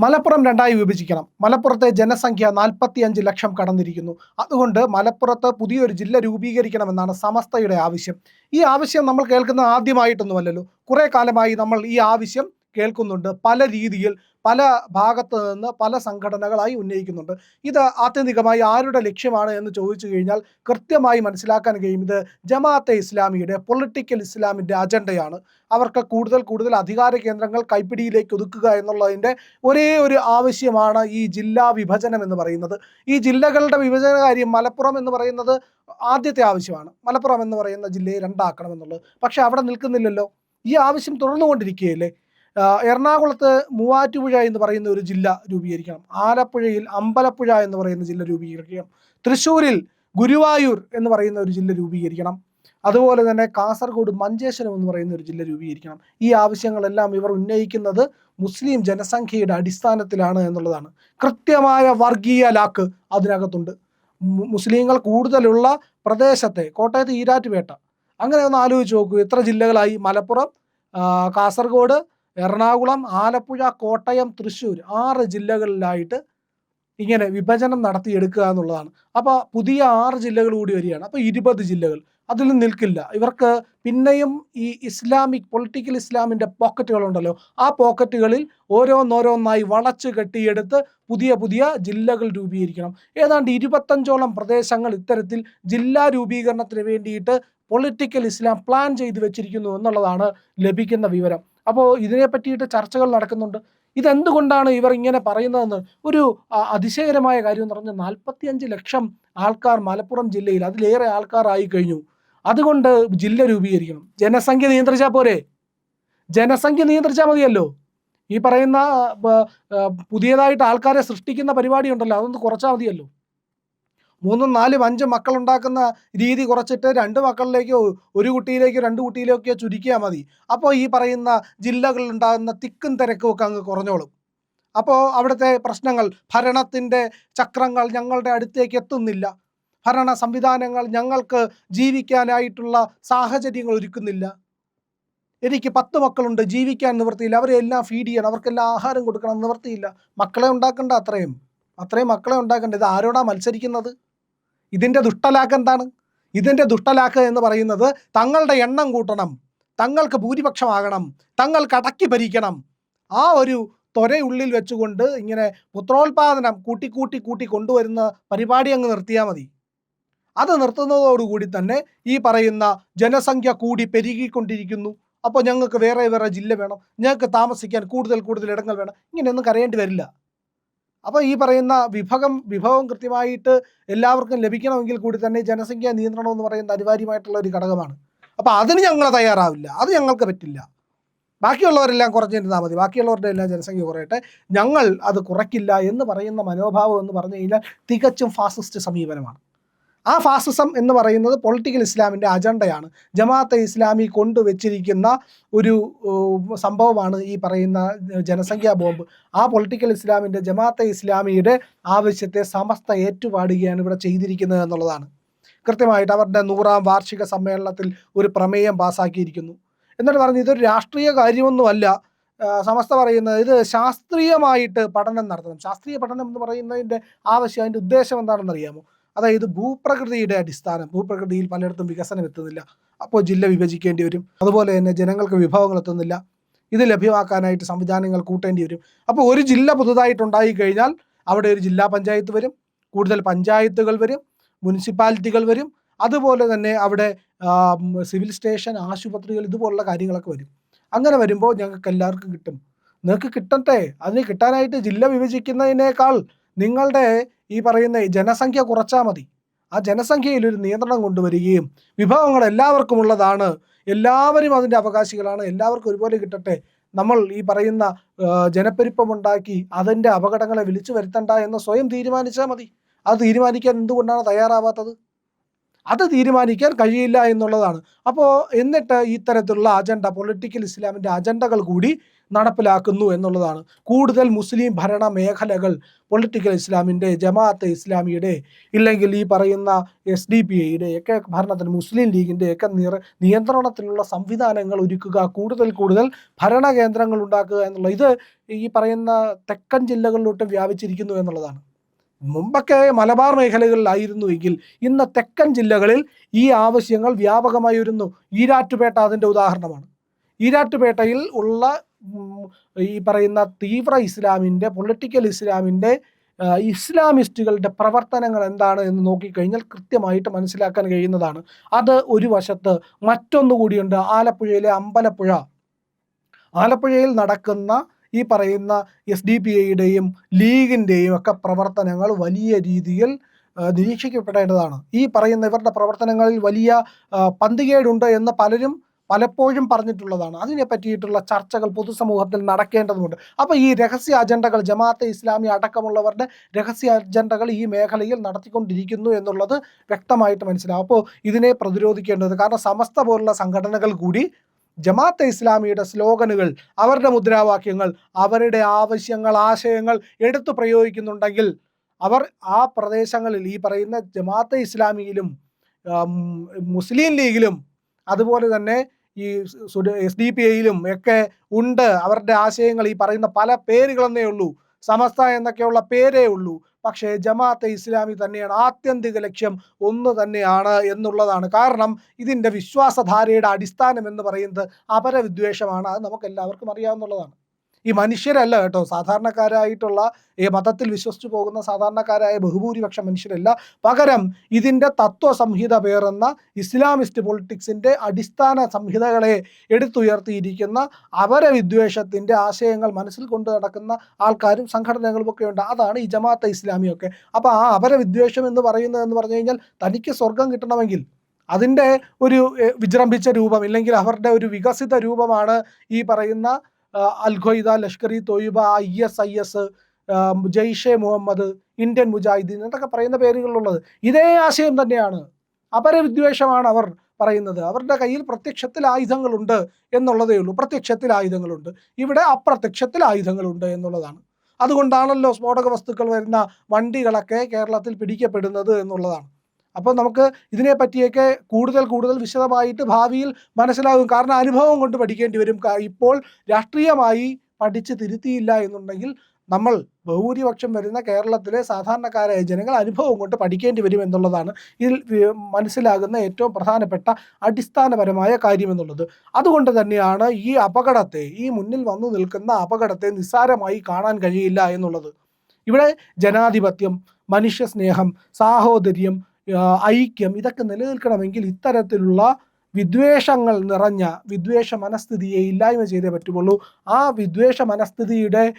മലപ്പുറം രണ്ടായി വിഭജിക്കണം. മലപ്പുറത്തെ ജനസംഖ്യ നാൽപ്പത്തിയഞ്ച് ലക്ഷം കടന്നിരിക്കുന്നു. അതുകൊണ്ട് മലപ്പുറത്ത് പുതിയൊരു ജില്ല രൂപീകരിക്കണമെന്നാണ് സമസ്തയുടെ ആവശ്യം. ഈ ആവശ്യം നമ്മൾ കേൾക്കുന്ന ആദ്യമായിട്ടൊന്നുമല്ലല്ലോ. കുറേ കാലമായി നമ്മൾ ഈ ആവശ്യം കേൾക്കുന്നുണ്ട് പല രീതിയിൽ പല ഭാഗത്ത് നിന്ന് പല സംഘടനകളായി ഉന്നയിക്കുന്നുണ്ട്. ഇത് ആത്യന്തികമായി ആരുടെ ലക്ഷ്യമാണ് എന്ന് ചോദിച്ചു കഴിഞ്ഞാൽ കൃത്യമായി മനസ്സിലാക്കാൻ കഴിയും. ഇത് ജമാഅത്തെ ഇസ്ലാമിയുടെ പൊളിറ്റിക്കൽ ഇസ്ലാമിന്റെ അജണ്ടയാണ്. അവർക്ക് കൂടുതൽ കൂടുതൽ അധികാര കേന്ദ്രങ്ങൾ കൈപ്പിടിയിലേക്ക് ഒതുക്കുക എന്നുള്ളതിന്റെ ഒരേ ഒരു ആവശ്യമാണ് ഈ ജില്ലാ വിഭജനം എന്ന് പറയുന്നത്. ഈ ജില്ലകളുടെ വിഭജന കാര്യം മലപ്പുറം എന്ന് പറയുന്നത് ആദ്യത്തെ ആവശ്യമാണ്. മലപ്പുറം എന്ന് പറയുന്ന ജില്ലയെ രണ്ടാക്കണം എന്നുള്ളത് പക്ഷേ അവിടെ നിൽക്കുന്നില്ലല്ലോ. ഈ ആവശ്യം തുടർന്നുകൊണ്ടിരിക്കുകയല്ലേ? എറണാകുളത്ത് മൂവാറ്റുപുഴ എന്ന് പറയുന്ന ഒരു ജില്ല രൂപീകരിക്കണം. ആലപ്പുഴയിൽ അമ്പലപ്പുഴ എന്ന് പറയുന്ന ജില്ല രൂപീകരിക്കണം. തൃശ്ശൂരിൽ ഗുരുവായൂർ എന്ന് പറയുന്ന ഒരു ജില്ല രൂപീകരിക്കണം. അതുപോലെ തന്നെ കാസർഗോഡ് മഞ്ചേശ്വരം എന്ന് പറയുന്ന ഒരു ജില്ല രൂപീകരിക്കണം. ഈ ആവശ്യങ്ങളെല്ലാം ഇവർ ഉന്നയിക്കുന്നത് മുസ്ലിം ജനസംഖ്യയുടെ അടിസ്ഥാനത്തിലാണ് എന്നുള്ളതാണ്. കൃത്യമായ വർഗീയ ലാക്ക് അതിനകത്തുണ്ട്. മുസ്ലിങ്ങൾ കൂടുതലുള്ള പ്രദേശത്തെ കോട്ടയത്ത് ഈരാറ്റുപേട്ട. അങ്ങനെ ഒന്ന് ആലോചിച്ച് നോക്കൂ. എത്ര ജില്ലകളായി? മലപ്പുറം കാസർഗോഡ് എറണാകുളം ആലപ്പുഴ കോട്ടയം തൃശ്ശൂർ ആറ് ജില്ലകളിലായിട്ട് ഇങ്ങനെ വിഭജനം നടത്തിയെടുക്കുക എന്നുള്ളതാണ്. അപ്പോൾ പുതിയ ആറ് ജില്ലകൾ കൂടി വരികയാണ്. അപ്പോൾ ഇരുപത് ജില്ലകൾ. അതിൽ നിൽക്കില്ല. ഇവർക്ക് പിന്നെയും ഈ ഇസ്ലാമിക് പൊളിറ്റിക്കൽ ഇസ്ലാമിന്റെ പോക്കറ്റുകളുണ്ടല്ലോ. ആ പോക്കറ്റുകളിൽ ഓരോന്നോരോന്നായി വളച്ച് കെട്ടിയെടുത്ത് പുതിയ പുതിയ ജില്ലകൾ രൂപീകരിക്കണം. ഏതാണ്ട് ഇരുപത്തഞ്ചോളം പ്രദേശങ്ങൾ ഇത്തരത്തിൽ ജില്ലാ രൂപീകരണത്തിന് വേണ്ടിയിട്ട് പൊളിറ്റിക്കൽ ഇസ്ലാം പ്ലാൻ ചെയ്തു വെച്ചിരിക്കുന്നു എന്നുള്ളതാണ് ലഭിക്കുന്ന വിവരം. അപ്പോൾ ഇതിനെ പറ്റിയിട്ട് ചർച്ചകൾ നടക്കുന്നുണ്ട്. ഇതെന്തുകൊണ്ടാണ് ഇവർ ഇങ്ങനെ പറയുന്നതെന്ന് ഒരു അതിശയകരമായ കാര്യം എന്ന് പറഞ്ഞാൽ നാൽപ്പത്തിയഞ്ച് ലക്ഷം ആൾക്കാർ മലപ്പുറം ജില്ലയിൽ അതിലേറെ ആൾക്കാർ ആയി കഴിഞ്ഞു. അതുകൊണ്ട് ജില്ല രൂപീകരിക്കണം. ജനസംഖ്യ നിയന്ത്രിച്ചാൽ പോരെ? ജനസംഖ്യ നിയന്ത്രിച്ചാൽ മതിയല്ലോ. ഈ പറയുന്ന പുതിയതായിട്ട് ആൾക്കാരെ സൃഷ്ടിക്കുന്ന പരിപാടി ഉണ്ടല്ലോ അതൊന്ന് കുറച്ചാൽ മതിയല്ലോ. മൂന്നും നാലും അഞ്ചും മക്കളുണ്ടാക്കുന്ന രീതി കുറച്ചിട്ട് രണ്ട് മക്കളിലേക്കോ ഒരു കുട്ടിയിലേക്കോ രണ്ട് കുട്ടിയിലേക്കോ ചുരുക്കിയാൽ മതി. അപ്പോൾ ഈ പറയുന്ന ജില്ലകളിൽ ഉണ്ടാകുന്ന തിക്കും തിരക്കും ഒക്കെ അങ്ങ് കുറഞ്ഞോളും. അപ്പോൾ അവിടുത്തെ പ്രശ്നങ്ങൾ ഭരണത്തിന്റെ ചക്രങ്ങൾ ഞങ്ങളുടെ അടുത്തേക്ക് എത്തുന്നില്ല. ഭരണ സംവിധാനങ്ങൾ ഞങ്ങൾക്ക് ജീവിക്കാനായിട്ടുള്ള സാഹചര്യങ്ങൾ ഒരുക്കുന്നില്ല. എനിക്ക് പത്ത് മക്കളുണ്ട് ജീവിക്കാൻ നിവൃത്തിയില്ല. അവരെ എല്ലാം ഫീഡ് ചെയ്യണം. അവർക്കെല്ലാം ആഹാരം കൊടുക്കണം നിവൃത്തിയില്ല. മക്കളെ ഉണ്ടാക്കണ്ട അത്രയും. അത്രയും മക്കളെ ഉണ്ടാക്കണ്ട. ഇത് ആരോടാ മത്സരിക്കുന്നത്? ഇതിന്റെ ദുഷ്ടലാക്ക് എന്താണ്? ഇതിന്റെ ദുഷ്ടലാക്ക് എന്ന് പറയുന്നത് തങ്ങളുടെ എണ്ണം കൂട്ടണം തങ്ങൾക്ക് ഭൂരിപക്ഷമാകണം തങ്ങൾക്ക് അടക്കി ഭരിക്കണം. ആ ഒരു ത്വരയുള്ളിൽ വെച്ചുകൊണ്ട് ഇങ്ങനെ പുത്രോത്പാദനം കൂട്ടിക്കൂട്ടി കൂട്ടി കൂട്ടി കൊണ്ടുവരുന്ന പരിപാടി അങ്ങ് നിർത്തിയാൽ മതി. അത് നിർത്തുന്നതോടുകൂടി തന്നെ ഈ പറയുന്ന ജനസംഖ്യ കൂടി പെരുകിക്കൊണ്ടിരിക്കുന്നു. അപ്പോൾ ഞങ്ങൾക്ക് വേറെ വേറെ ജില്ല വേണം ഞങ്ങൾക്ക് താമസിക്കാൻ കൂടുതൽ കൂടുതൽ ഇടങ്ങൾ വേണം ഇങ്ങനെയൊന്നും കരയേണ്ടി വരില്ല. അപ്പോൾ ഈ പറയുന്ന വിഭവം വിഭവം കൃത്യമായിട്ട് എല്ലാവർക്കും ലഭിക്കണമെങ്കിൽ കൂടി തന്നെ ജനസംഖ്യാ നിയന്ത്രണം എന്ന് പറയുന്നത് അനിവാര്യമായിട്ടുള്ള ഒരു ഘടകമാണ്. അപ്പോൾ അതിന് ഞങ്ങൾ തയ്യാറാവില്ല. അത് ഞങ്ങൾക്ക് പറ്റില്ല. ബാക്കിയുള്ളവരെല്ലാം കുറഞ്ഞിരുന്നാൽ മതി. ബാക്കിയുള്ളവരുടെ എല്ലാം ജനസംഖ്യ കുറയട്ടെ. ഞങ്ങൾ അത് കുറയ്ക്കില്ല എന്ന് പറയുന്ന മനോഭാവം എന്ന് പറഞ്ഞു കഴിഞ്ഞാൽ തികച്ചും ഫാസിസ്റ്റ് സമീപനമാണ്. ആ ഫാസിസം എന്ന് പറയുന്നത് പൊളിറ്റിക്കൽ ഇസ്ലാമിന്റെ അജണ്ടയാണ് ജമാഅത്തെ ഇസ്ലാമി കൊണ്ടുവച്ചിരിക്കുന്ന ഒരു സംഭവമാണ് ഈ പറയുന്ന ജനസംഖ്യാ ബോംബ്. ആ പൊളിറ്റിക്കൽ ഇസ്ലാമിന്റെ ജമാഅത്തെ ഇസ്ലാമിയുടെ ആവശ്യത്തെ സമസ്ത ഏറ്റുപാടുകയാണ് ഇവിടെ ചെയ്തിരിക്കുന്നത് എന്നുള്ളതാണ്. കൃത്യമായിട്ട് അവരുടെ നൂറാം വാർഷിക സമ്മേളനത്തിൽ ഒരു പ്രമേയം പാസാക്കിയിരിക്കുന്നു. എന്നിട്ട് പറഞ്ഞു ഇതൊരു രാഷ്ട്രീയ കാര്യമൊന്നുമല്ല. സമസ്ത പറയുന്നത് ഇത് ശാസ്ത്രീയമായിട്ട് പഠനം നടത്തണം. ശാസ്ത്രീയ പഠനം എന്ന് പറയുന്നതിന്റെ ആവശ്യം അതിന്റെ ഉദ്ദേശം എന്താണെന്ന് അറിയാമോ അതായത് ഭൂപ്രകൃതിയുടെ അടിസ്ഥാനം ഭൂപ്രകൃതിയിൽ പലയിടത്തും വികസനം എത്തുന്നില്ല. അപ്പോൾ ജില്ല വിഭജിക്കേണ്ടി വരും. അതുപോലെ തന്നെ ജനങ്ങൾക്ക് വിഭവങ്ങൾ എത്തുന്നില്ല. ഇത് ലഭ്യമാക്കാനായിട്ട് സംവിധാനങ്ങൾ കൂട്ടേണ്ടി വരും. അപ്പോൾ ഒരു ജില്ല പുതുതായിട്ടുണ്ടായി കഴിഞ്ഞാൽ അവിടെ ഒരു ജില്ലാ പഞ്ചായത്ത് വരും കൂടുതൽ പഞ്ചായത്തുകൾ വരും മുനിസിപ്പാലിറ്റികൾ വരും. അതുപോലെ തന്നെ അവിടെ സിവിൽ സ്റ്റേഷൻ ആശുപത്രികൾ ഇതുപോലുള്ള കാര്യങ്ങളൊക്കെ വരും. അങ്ങനെ വരുമ്പോൾ ഞങ്ങൾക്ക് എല്ലാവർക്കും കിട്ടും. നിങ്ങൾക്ക് കിട്ടട്ടെ. അതിന് കിട്ടാനായിട്ട് ജില്ല വിഭജിക്കുന്നതിനേക്കാൾ നിങ്ങളുടെ ഈ പറയുന്ന ജനസംഖ്യ കുറച്ചാൽ മതി. ആ ജനസംഖ്യയിൽ ഒരു നിയന്ത്രണം കൊണ്ടുവരികയും വിഭവങ്ങൾ എല്ലാവർക്കും ഉള്ളതാണ്. എല്ലാവരും അതിന്റെ അവകാശികളാണ്. എല്ലാവർക്കും ഒരുപോലെ കിട്ടട്ടെ. നമ്മൾ ഈ പറയുന്ന ജനപ്പെരുപ്പമുണ്ടാക്കി അതിന്റെ അപകടങ്ങളെ വിളിച്ചു വരുത്തണ്ട എന്ന് സ്വയം തീരുമാനിച്ചാൽ മതി. അത് തീരുമാനിക്കാൻ എന്തുകൊണ്ടാണ് തയ്യാറാവാത്തത്? അത് തീരുമാനിക്കാൻ കഴിയില്ല എന്നുള്ളതാണ്. അപ്പോൾ എന്നിട്ട് ഇത്തരത്തിലുള്ള അജണ്ട പൊളിറ്റിക്കൽ ഇസ്ലാമിന്റെ അജണ്ടകൾ കൂടി നടപ്പിലാക്കുന്നു എന്നുള്ളതാണ്. കൂടുതൽ മുസ്ലിം ഭരണ മേഖലകൾ പൊളിറ്റിക്കൽ ഇസ്ലാമിന്റെ ജമാഅത്ത് ഇസ്ലാമിയുടെ ഇല്ലെങ്കിൽ ഈ പറയുന്ന എസ് ഡി പി ഐയുടെ ഒക്കെ ഭരണത്തിന് മുസ്ലിം ലീഗിന്റെ ഒക്കെ നിറ നിയന്ത്രണത്തിലുള്ള സംവിധാനങ്ങൾ ഒരുക്കുക കൂടുതൽ കൂടുതൽ ഭരണകേന്ദ്രങ്ങൾ ഉണ്ടാക്കുക എന്നുള്ള ഇത് ഈ പറയുന്ന തെക്കൻ ജില്ലകളിലോട്ട് വ്യാപിച്ചിരിക്കുന്നു എന്നുള്ളതാണ്. മുമ്പൊക്കെ മലബാർ മേഖലകളിലായിരുന്നുവെങ്കിൽ ഇന്ന് തെക്കൻ ജില്ലകളിൽ ഈ ആവശ്യങ്ങൾ വ്യാപകമായി വരുന്നു ഈരാറ്റുപേട്ട അതിന്റെ ഉദാഹരണമാണ്. ഈരാറ്റുപേട്ടയിൽ ഉള്ള ഈ പറയുന്ന തീവ്ര ഇസ്ലാമിന്റെ പൊളിറ്റിക്കൽ ഇസ്ലാമിന്റെ ഇസ്ലാമിസ്റ്റുകളുടെ പ്രവർത്തനങ്ങൾ എന്താണ് എന്ന് നോക്കിക്കഴിഞ്ഞാൽ കൃത്യമായിട്ട് മനസ്സിലാക്കാൻ കഴിയുന്നതാണ്. അത് ഒരു വശത്ത് മറ്റൊന്നു കൂടിയുണ്ട് ആലപ്പുഴയിലെ അമ്പലപ്പുഴ. ആലപ്പുഴയിൽ നടക്കുന്ന ഈ പറയുന്ന എസ് ഡി പി ഐയുടെയും ലീഗിന്റെയും ഒക്കെ പ്രവർത്തനങ്ങൾ വലിയ രീതിയിൽ നിരീക്ഷിക്കപ്പെടേണ്ടതാണ്. ഈ പറയുന്ന ഇവരുടെ പ്രവർത്തനങ്ങളിൽ വലിയ പന്തികേടുണ്ട് എന്ന് പലരും പലപ്പോഴും പറഞ്ഞിട്ടുള്ളതാണ്. അതിനെ പറ്റിയിട്ടുള്ള ചർച്ചകൾ പൊതുസമൂഹത്തിൽ നടക്കേണ്ടതുണ്ട്. അപ്പോൾ ഈ രഹസ്യ അജണ്ടകൾ ജമാഅത്തെ ഇസ്ലാമി അടക്കമുള്ളവരുടെ രഹസ്യ അജണ്ടകൾ ഈ മേഖലയിൽ നടത്തിക്കൊണ്ടിരിക്കുന്നു എന്നുള്ളത് വ്യക്തമായിട്ട് മനസ്സിലാവും. അപ്പോൾ ഇതിനെ പ്രതിരോധിക്കേണ്ടത് കാരണം സമസ്ത പോലുള്ള സംഘടനകൾ കൂടി ജമാഅത്തെ ഇസ്ലാമിയുടെ സ്ലോഗനുകൾ അവരുടെ മുദ്രാവാക്യങ്ങൾ അവരുടെ ആവശ്യങ്ങൾ ആശയങ്ങൾ എടുത്തു പ്രയോഗിക്കുന്നുണ്ടെങ്കിൽ അവർ ആ പ്രദേശങ്ങളിൽ ഈ പറയുന്ന ജമാഅത്തെ ഇസ്ലാമിയിലും മുസ്ലിം ലീഗിലും അതുപോലെ തന്നെ ഈ എസ് ഡി പി ഐയിലും ഒക്കെ ഉണ്ട്. അവരുടെ ആശയങ്ങൾ ഈ പറയുന്ന പല പേരുകളെന്നേ ഉള്ളൂ. സമസ്ത എന്നൊക്കെയുള്ള പേരേ ഉള്ളൂ. പക്ഷേ ജമാഅത്തെ ഇസ്ലാമി തന്നെയാണ് ആത്യന്തിക ലക്ഷ്യം ഒന്ന് തന്നെയാണ് എന്നുള്ളതാണ്. കാരണം ഇതിന്റെ വിശ്വാസധാരയുടെ അടിസ്ഥാനം എന്ന് പറയുന്നത് അപരവിദ്വേഷമാണ്. അത് നമുക്ക് എല്ലാവർക്കും അറിയാവുന്നതാണ്. ഈ മനുഷ്യരല്ല കേട്ടോ. സാധാരണക്കാരായിട്ടുള്ള ഈ മതത്തിൽ വിശ്വസിച്ചു പോകുന്ന സാധാരണക്കാരായ ബഹുഭൂരിപക്ഷം മനുഷ്യരല്ല. പകരം ഇതിന്റെ തത്വസംഹിത പേറുന്ന ഇസ്ലാമിസ്റ്റ് പൊളിറ്റിക്സിന്റെ അടിസ്ഥാന സംഹിതകളെ എടുത്തുയർത്തിയിരിക്കുന്ന അവരെ വിദ്വേഷത്തിന്റെ ആശയങ്ങൾ മനസ്സിൽ കൊണ്ട് നടക്കുന്ന ആൾക്കാരും സംഘടനകളും ഒക്കെ ഉണ്ട്. അതാണ് ഈ ജമാഅത്തെ ഇസ്ലാമിയൊക്കെ. അപ്പോൾ ആ അവരെ വിദ്വേഷം എന്ന് പറയുന്നത് എന്ന് പറഞ്ഞു കഴിഞ്ഞാൽ തനിക്ക് സ്വർഗം കിട്ടണമെങ്കിൽ അതിന്റെ ഒരു വിജൃംഭിച്ച രൂപം ഇല്ലെങ്കിൽ അവരുടെ ഒരു വികസിത രൂപമാണ് ഈ പറയുന്ന Al Qaeda Lashkar e Taiba I S I S Jaish Mohammed Indian Mujahideen എന്നൊക്കെ പറയുന്ന പേരുകളുള്ളത് ഇതേ ആശയം തന്നെയാണ്. അപരവിദ്വേഷമാണ് അവർ പറയുന്നത്. അവരുടെ കയ്യിൽ പ്രത്യക്ഷത്തിൽ ആയുധങ്ങളുണ്ട് എന്നുള്ളതേ ഉള്ളൂ. പ്രത്യക്ഷത്തിൽ ആയുധങ്ങളുണ്ട്. ഇവിടെ അപ്രത്യക്ഷത്തിൽ ആയുധങ്ങളുണ്ട് എന്നുള്ളതാണ്. അതുകൊണ്ടാണല്ലോ സ്ഫോടക വസ്തുക്കൾ വരുന്ന വണ്ടികളൊക്കെ കേരളത്തിൽ പിടിക്കപ്പെടുന്നത് എന്നുള്ളതാണ്. അപ്പോൾ നമുക്ക് ഇതിനെ പറ്റിയൊക്കെ കൂടുതൽ കൂടുതൽ വിശദമായിട്ട് ഭാവിയിൽ മനസ്സിലാകും. കാരണം അനുഭവം കൊണ്ട് പഠിക്കേണ്ടി വരും. ഇപ്പോൾ രാഷ്ട്രീയമായി പഠിച്ച് തിരുത്തിയില്ല എന്നുണ്ടെങ്കിൽ നമ്മൾ ബഹുഭൂരിപക്ഷം വരുന്ന കേരളത്തിലെ സാധാരണക്കാരായ ജനങ്ങൾ അനുഭവം കൊണ്ട് പഠിക്കേണ്ടി വരും എന്നുള്ളതാണ് ഇതിൽ മനസ്സിലാകുന്ന ഏറ്റവും പ്രധാനപ്പെട്ട അടിസ്ഥാനപരമായ കാര്യം എന്നുള്ളത്. അതുകൊണ്ട് തന്നെയാണ് ഈ അപകടത്തെ ഈ മുന്നിൽ വന്നു നിൽക്കുന്ന അപകടത്തെ നിസ്സാരമായി കാണാൻ കഴിയില്ല എന്നുള്ളത്. ഇവിടെ ജനാധിപത്യം മനുഷ്യസ്നേഹം സാഹോദര്യം ഐക്യം ഇതൊക്കെ നിലനിൽക്കണമെങ്കിൽ ഇത്തരത്തിലുള്ള വിദ്വേഷങ്ങൾ നിറഞ്ഞ വിദ്വേഷ മനസ്ഥിതിയെ ഇല്ലായ്മ ചെയ്തേ പറ്റുള്ളൂ ആ വിദ്വേഷ മനസ്ഥിതിയുടെ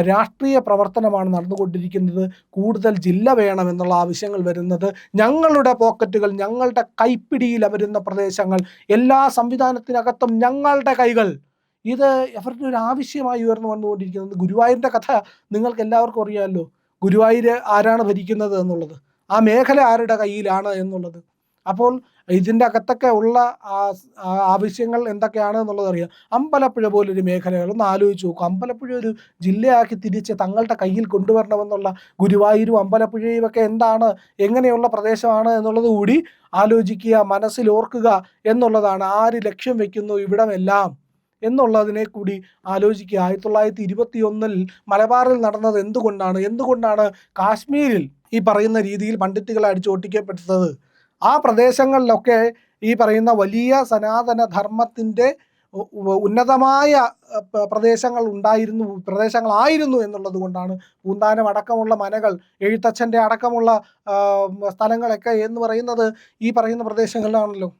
രാഷ്ട്രീയ പ്രവർത്തനമാണ് നടന്നുകൊണ്ടിരിക്കുന്നത്. കൂടുതൽ ജില്ല വേണമെന്നുള്ള ആവശ്യങ്ങൾ വരുന്നത്. ഞങ്ങളുടെ പോക്കറ്റുകൾ ഞങ്ങളുടെ കൈപ്പിടിയിൽ വരുന്ന പ്രദേശങ്ങൾ എല്ലാ സംവിധാനത്തിനകത്തും ഞങ്ങളുടെ കൈകൾ. ഇത് അവരുടെ ഒരു ആവശ്യമായി ഉയർന്നു വന്നുകൊണ്ടിരിക്കുന്നത്. ഗുരുവായൂരിന്റെ കഥ നിങ്ങൾക്ക് എല്ലാവർക്കും അറിയാമല്ലോ. ഗുരുവായൂർ ആരാണ് ഭരിക്കുന്നത് എന്നുള്ളത്. ആ മേഖല ആരുടെ കയ്യിലാണ് എന്നുള്ളത്. അപ്പോൾ ഇതിന്റെ അകത്തൊക്കെ ഉള്ള ആവശ്യങ്ങൾ എന്തൊക്കെയാണ് എന്നുള്ളത് അറിയാം. അമ്പലപ്പുഴ പോലൊരു മേഖലകൾ ഒന്ന് ആലോചിച്ച് നോക്കും. അമ്പലപ്പുഴ ഒരു ജില്ലയാക്കി തിരിച്ച് തങ്ങളുടെ കയ്യിൽ കൊണ്ടുവരണമെന്നുള്ള ഗുരുവായൂരും അമ്പലപ്പുഴയും ഒക്കെ എന്താണ് എങ്ങനെയുള്ള പ്രദേശമാണ് എന്നുള്ളത് കൂടി ആലോചിക്കുക മനസ്സിൽ ഓർക്കുക എന്നുള്ളതാണ്. ആര് ലക്ഷ്യം വെക്കുന്നു ഇവിടമെല്ലാം എന്നുള്ളതിനെ കൂടി ആലോചിക്കുക. ആയിരത്തി തൊള്ളായിരത്തി ഇരുപത്തി ഒന്നിൽ മലബാറിൽ നടന്നത് എന്തുകൊണ്ടാണ്? എന്തുകൊണ്ടാണ് കാശ്മീരിൽ ഈ പറയുന്ന രീതിയിൽ പണ്ഡിറ്റുകളെ അടിച്ചോട്ടിക്കപ്പെട്ടത്. ആ പ്രദേശങ്ങളിലൊക്കെ ഈ പറയുന്ന വലിയ സനാതന ധർമ്മത്തിന്റെ ഉന്നതമായ പ്രദേശങ്ങൾ ഉണ്ടായിരുന്നു പ്രദേശങ്ങളായിരുന്നു എന്നുള്ളത് കൊണ്ടാണ് പൂന്താനം അടക്കമുള്ള മനകൾ എഴുത്തച്ഛന്റെ അടക്കമുള്ള സ്ഥലങ്ങളൊക്കെ എന്ന് പറയുന്നത് ഈ പറയുന്ന പ്രദേശങ്ങളിലാണല്ലോ.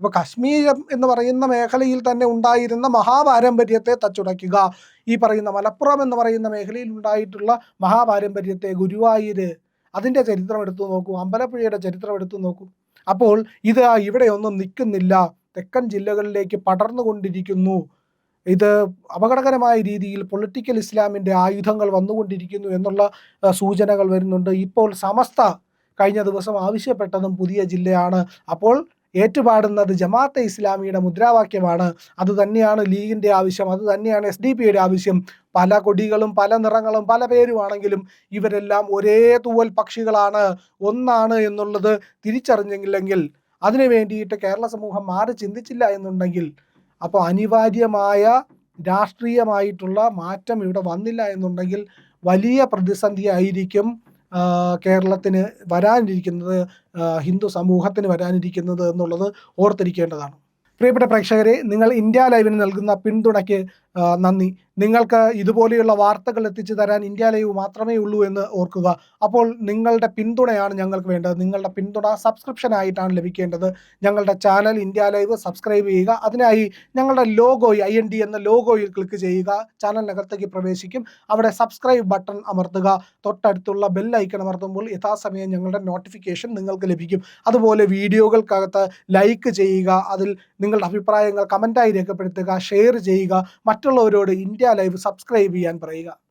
അപ്പോൾ കാശ്മീർ എന്ന് പറയുന്ന മേഖലയിൽ തന്നെ ഉണ്ടായിരുന്ന മഹാപാരമ്പര്യത്തെ തച്ചുടയ്ക്കുക. ഈ പറയുന്ന മലപ്പുറം എന്ന് പറയുന്ന മേഖലയിൽ ഉണ്ടായിട്ടുള്ള മഹാപാരമ്പര്യത്തെ ഗുരുവായൂര് അതിന്റെ ചരിത്രം എടുത്തു നോക്കൂ അമ്പലപ്പുഴയുടെ ചരിത്രം എടുത്തു നോക്കൂ. അപ്പോൾ ഇത് ഇവിടെയൊന്നും നിൽക്കുന്നില്ല. തെക്കൻ ജില്ലകളിലേക്ക് പടർന്നുകൊണ്ടിരിക്കുന്നു. ഇത് അപകടകരമായ രീതിയിൽ പൊളിറ്റിക്കൽ ഇസ്ലാമിന്റെ ആയുധങ്ങൾ വന്നുകൊണ്ടിരിക്കുന്നു എന്നുള്ള സൂചനകൾ വരുന്നുണ്ട്. ഇപ്പോൾ സമസ്ത കഴിഞ്ഞ ദിവസം ആവശ്യപ്പെട്ടതും പുതിയ ജില്ലയാണ്. അപ്പോൾ ഏറ്റുപാടുന്നത് ജമാഅത്തെ ഇസ്ലാമിയുടെ മുദ്രാവാക്യമാണ്. അത് തന്നെയാണ് ലീഗിന്റെ ആവശ്യം അത് തന്നെയാണ് എസ് ഡി പിയുടെ ആവശ്യം. പല കൊടികളും പല നിറങ്ങളും പല പേരുമാണെങ്കിലും ഇവരെല്ലാം ഒരേ തൂവൽ പക്ഷികളാണ്. ഒന്നാണ് എന്നുള്ളത് തിരിച്ചറിഞ്ഞെങ്കിലെങ്കിൽ അതിനു വേണ്ടിയിട്ട് കേരള സമൂഹം മാറി ചിന്തിച്ചില്ല എന്നുണ്ടെങ്കിൽ അപ്പോൾ അനിവാര്യമായ രാഷ്ട്രീയമായിട്ടുള്ള മാറ്റം ഇവിടെ വന്നില്ല എന്നുണ്ടെങ്കിൽ വലിയ പ്രതിസന്ധി ആയിരിക്കും ആ, കേരളത്തിന് വരാനിരിക്കുന്നത് ഹിന്ദു സമൂഹത്തിന് വരാനിരിക്കുന്നത് എന്നുള്ളത് ഓർത്തിരിക്കേണ്ടതാണ്. പ്രിയപ്പെട്ട പ്രേക്ഷകരെ നിങ്ങൾ ഇന്ത്യ ലൈവിന് നൽകുന്ന പിന്തുണയ്ക്ക് നന്ദി. നിങ്ങൾക്ക് ഇതുപോലെയുള്ള വാർത്തകൾ എത്തിച്ചു തരാൻ ഇന്ത്യ ലൈവ് മാത്രമേ ഉള്ളൂ എന്ന് ഓർക്കുക. അപ്പോൾ നിങ്ങളുടെ പിന്തുണയാണ് ഞങ്ങൾക്ക് വേണ്ടത്. നിങ്ങളുടെ പിന്തുണ സബ്സ്ക്രിപ്ഷൻ ആയിട്ടാണ് ലഭിക്കേണ്ടത്. ഞങ്ങളുടെ ചാനൽ ഇന്ത്യ ലൈവ് സബ്സ്ക്രൈബ് ചെയ്യുക. അതിനായി ഞങ്ങളുടെ ലോഗോയിൽ ഐ എൻ ഡി എന്ന ലോഗോയിൽ ക്ലിക്ക് ചെയ്യുക. ചാനലിനകത്തേക്ക് പ്രവേശിക്കും. അവിടെ സബ്സ്ക്രൈബ് ബട്ടൺ അമർത്തുക. തൊട്ടടുത്തുള്ള ബെൽ ഐക്കൺ അമർത്തുമ്പോൾ യഥാസമയം ഞങ്ങളുടെ നോട്ടിഫിക്കേഷൻ നിങ്ങൾക്ക് ലഭിക്കും. അതുപോലെ വീഡിയോകൾക്കകത്ത് ലൈക്ക് ചെയ്യുക. അതിൽ നിങ്ങളുടെ അഭിപ്രായങ്ങൾ കമന്റായി രേഖപ്പെടുത്തുക. ഷെയർ ചെയ്യുക. മറ്റുള്ളവരോട് ഇന്ത്യ ലൈവ് സബ്സ്ക്രൈബ് ചെയ്യാൻ പറയുക.